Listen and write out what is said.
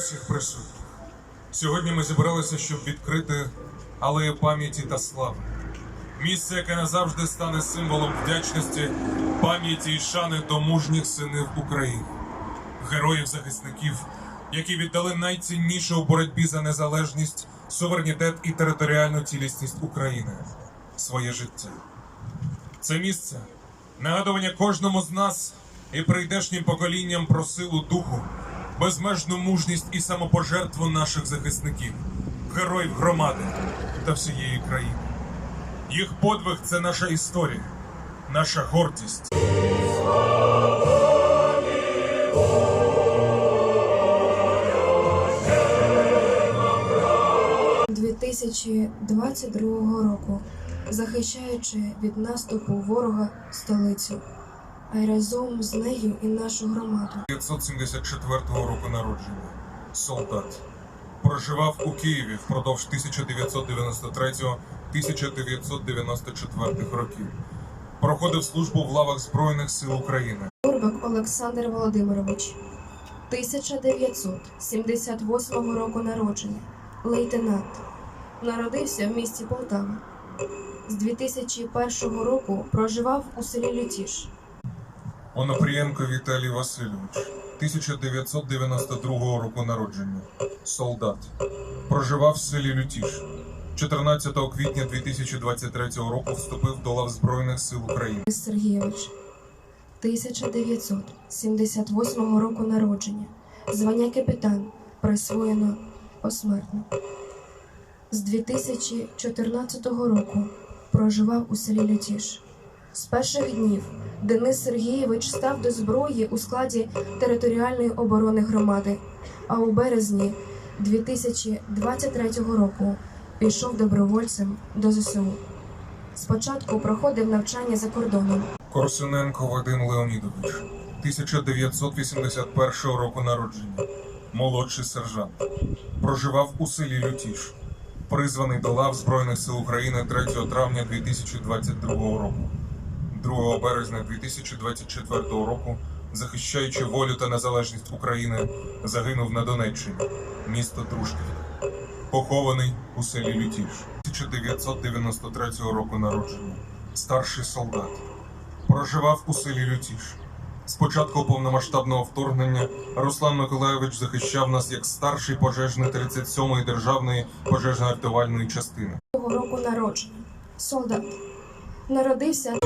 всіх присутніх. Сьогодні ми зібралися, щоб відкрити алею пам'яті та слави. Місце, яке назавжди стане символом вдячності, пам'яті і шани до мужніх синів України, героїв-захисників, які віддали найцінніше у боротьбі за незалежність, суверенітет і територіальну цілісність України своє життя. Це місце нагадування кожному з нас і прийдешнім поколінням про силу духу, безмежну мужність і самопожертву наших захисників, героїв громади та всієї країни. Їх подвиг це наша історія, наша гордість. 2022 року, захищаючи від наступу ворога столицю, а й разом з нею і нашу громаду. 1974 року народження. Солдат. Проживав у Києві впродовж 1993-1994 років. Проходив службу в лавах Збройних сил України. Бурбак Олександр Володимирович, 1978 року народження, лейтенант. Народився в місті Полтава. З 2001 року проживав у селі Лютіш. Онопрієнко Віталій Васильович, 1992 року народження. Солдат. Проживав в селі Лютіш. 14 квітня 2023 року вступив до лав Збройних сил України. Сергійович, 1978 року народження, звання капітан, присвоєно посмертно. З 2014 року проживав у селі Лютіш. З перших днів Денис Сергійович став до зброї у складі територіальної оборони громади, а у березні 2023 року пішов добровольцем до ЗСУ. Спочатку проходив навчання за кордоном. Корсуненко Вадим Леонідович, 1981 року народження, молодший сержант. Проживав у селі Лютіш. Призваний до лав Збройних сил України 3 травня 2022 року. 2 березня 2024 року, захищаючи волю та незалежність України, загинув на Донеччині, місто Дружківка. Похований у селі Лютіш. 1993 року народження. Старший солдат проживав у селі Лютіш. З початку повномасштабного вторгнення Руслан Миколайович захищав нас як старший пожежний 37-ї державної пожежно-рятувальної частини. Року народження. Солдат. Народився